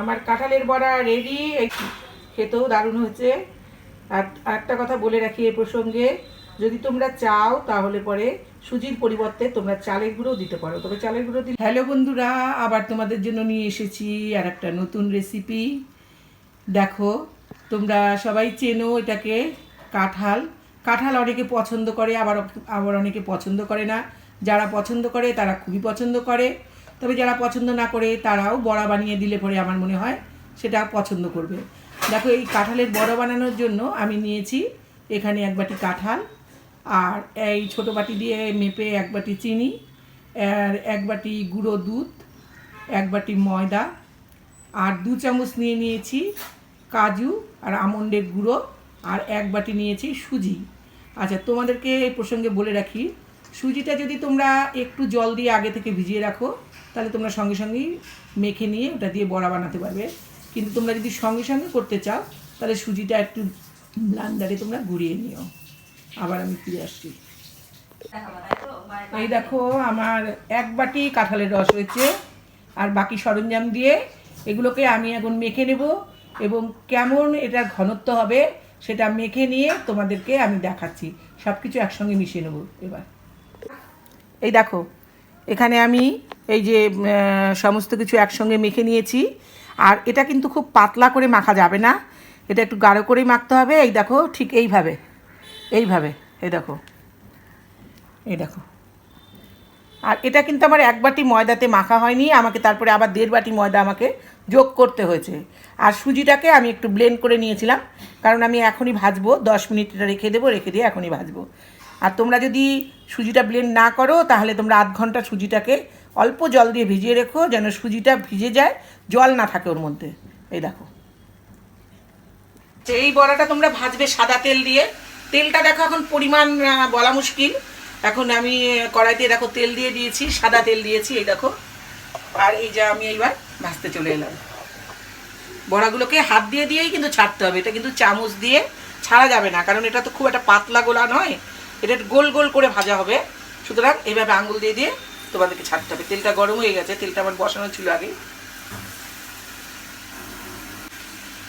আমার কাঁঠালের বড়া রেডি খেতেও দারুণ হয়েছে। আর একটা কথা বলে রাখি এই প্রসঙ্গে, যদি তোমরা চাও তাহলে পরে সুজির পরিবর্তে তোমরা চালের গুঁড়ো দিতে পারো। তবে চালের গুঁড়ো দিলে হ্যালো বন্ধুরা, আবার তোমাদের জন্য নিয়ে এসেছি আর একটা নতুন রেসিপি দেখো, তোমরা সবাই চেনো এটাকে কাঁঠাল। কাঁঠাল অনেকে পছন্দ করে আবার আবার অনেকে পছন্দ করে না। যারা পছন্দ করে, তারা খুবই পছন্দ করে। তবে যারা পছন্দ না করে তারাও বড়া বানিয়ে দিলে পরে আমার মনে হয় সেটা পছন্দ করবে। দেখো, এই কাঁঠালের বড়া বানানোর জন্য আমি নিয়েছি এখানে এক বাটি কাঁঠাল আর এই ছোটো বাটি দিয়ে মেপে এক বাটি চিনি, আর এক বাটি গুঁড়ো দুধ, এক বাটি ময়দা, আর দু চামচ নিয়ে নিয়েছি কাজু আর আমন্ডের গুঁড়ো, আর এক বাটি নিয়েছি সুজি। আচ্ছা তোমাদেরকে এই প্রসঙ্গে বলে রাখি সুজিটা যদি তোমরা একটু জল দিয়ে আগে থেকে ভিজিয়ে রাখো, তাহলে তোমরা সঙ্গে সঙ্গেই মেখে নিয়ে ওটা দিয়ে বড়া বানাতে পারবে। কিন্তু তোমরা যদি সঙ্গে সঙ্গে করতে চাও, তাহলে সুজিটা একটু ব্লান্ডারে তোমরা ঘুরিয়ে নিও। আবার আমি ফিরে আসছি। এই দেখো, আমার এক বাটি কাঁঠালের রস হয়েছে, আর বাকি সরঞ্জাম দিয়ে এগুলোকে আমি এখন মেখে নেব এবং কেমন এটার ঘনত্ব হবে সেটা মেখে নিয়ে তোমাদেরকে আমি দেখাচ্ছি। সব কিছু একসঙ্গে মিশিয়ে নেব এবার। এই দেখো, এখানে আমি এই যে সমস্ত কিছু একসঙ্গে মেখে নিয়েছি। আর এটা কিন্তু খুব পাতলা করে মাখা যাবে না। এটা একটু গাঢ় করেই মাখতে হবে। এই দেখো, ঠিক এইভাবে এইভাবে, এই দেখো এই দেখো। আর এটা কিন্তু আমার এক বাটি ময়দাতে মাখা হয়নি। আমাকে তারপরে আবার দেড় বাটি ময়দা আমাকে যোগ করতে হয়েছে। আর সুজিটাকে আমি একটু ব্লেন্ড করে নিয়েছিলাম। কারণ আমি এখনই ভাজবো, দশ মিনিট রেখে দেবো, রেখে দিয়ে এখনই ভাজবো। আর তোমরা যদি সুজিটা ব্লেন্ড না করো, তাহলে তোমরা আধ ঘণ্টা সুজিটাকে অল্প জল দিয়ে ভিজিয়ে রেখো, যেন সুজিটা ভিজে যায়, জল না থাকে ওর মধ্যে। এই দেখো। এই বড়াটা তোমরা ভাজবে সাদা তেল দিয়ে। তেলটা দেখো এখন পরিমাণ বলা মুশকিল। এখন আমি কড়াইতে দেখো তেল দিয়ে দিয়েছি, সাদা তেল দিয়েছি, এই দেখো। আর এই যা আমি এইবার ভাজতে চলে এলাম। বড়াগুলোকে হাত দিয়ে দিয়েই কিন্তু ছাড়তে হবে। এটা কিন্তু চামচ দিয়ে ছাড়া যাবে না, কারণ এটা তো খুব একটা পাতলা গোলা নয়। এটা গোল গোল করে ভাজা হবে। সুতরাং এইভাবে আঙুল দিয়ে দিয়ে তোমাদেরকে ছাড়তে হবে। তেলটা গরম হয়ে গেছে, তেলটা আমার বসানো ছিল আগে।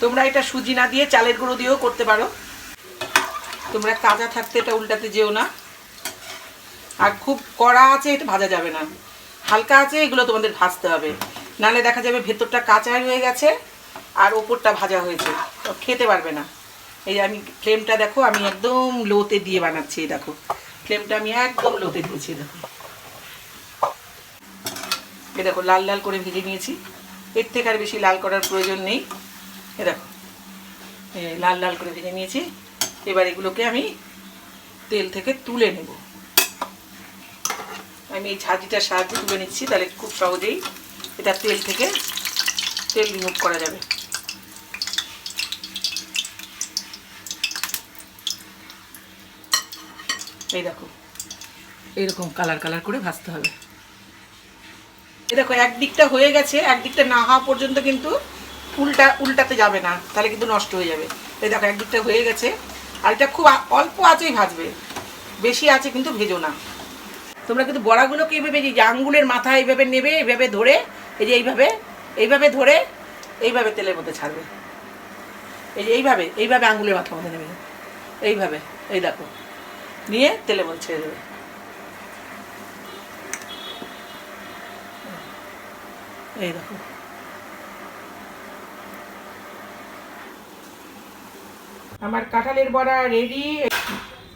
তোমরা এটা সুজি না দিয়ে চালের গুঁড়ো দিয়েও করতে পারো। তোমরা কাঁচা থাকতে এটা উল্টাতে যেও না। আর খুব কড়া আছে, এটা ভাজা যাবে না। হালকা আছে, এগুলো তোমাদের ভাজতে হবে। নালে দেখা যাবে ভেতরটা কাঁচা হয়ে গেছে, আর ওপরটা ভাজা হয়েছে। খেতে পারবে না। এই আমি ফ্লেমটা দেখো, আমি একদম লোতে দিয়ে বানাচ্ছি, এই দেখো। ফ্লেমটা আমি একদম লোতে দিয়েছি দেখো। এ দেখো, লাল লাল করে ভেজে নিয়েছি। এর থেকে আর বেশি লাল করার প্রয়োজন নেই এ দেখো। লাল লাল করে ভেজে নিয়েছি। এবার এগুলোকে আমি তেল থেকে তুলে নেব। আমি এই ঝাঁঝিটার সাহায্যে তুলে নিচ্ছি, তাহলে খুব সহজেই এটা তেল থেকে তেল রিমুভ করা যাবে। এই দেখো। এইরকম কালার কালার করে ভাজতে হবে। এই দেখো একদিকটা হয়ে গেছে একদিকটা না হওয়া পর্যন্ত কিন্তু উল্টা উল্টাতে যাবে না তাহলে কিন্তু নষ্ট হয়ে যাবে। এই দেখো একদিকটা হয়ে গেছে আর এটা খুব অল্প আঁচেই ভাজবে বেশি আছে কিন্তু ভেজো না। তোমরা কিন্তু বড়াগুলোকে এইভাবে এই যে আঙ্গুলের মাথা এইভাবে নেবে এইভাবে ধরে এই যে এইভাবে এইভাবে ধরে এইভাবে তেলের মধ্যে ছাড়বে। এই যে এইভাবে এইভাবে আঙ্গুলের মাথার মধ্যে নেবে। এইভাবে এই দেখো। নিয়ে তেলে মধ্যে ছেড়ে দেবে। এই দেখো। আমার কাঁঠালের বড়া রেডি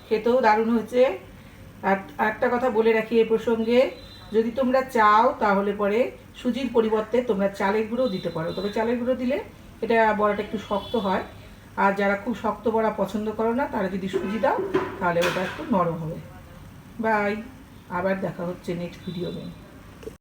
খেতেও দারুণ হয়েছে। আর একটা কথা বলে রাখি এ প্রসঙ্গে, যদি তোমরা চাও তাহলে পরে সুজির পরিবর্তে তোমরা চালের গুঁড়ো দিতে পারো। তবে চালের গুঁড়ো দিলে এটা বড়াটা একটু শক্ত হয়। আর যারা খুব শক্ত বড়া পছন্দ করো না, তারা যদি সুজি দাও, তাহলে ওটা একটু নরম হবে। বাই আবার দেখা হচ্ছে নেক্সট ভিডিও নিয়ে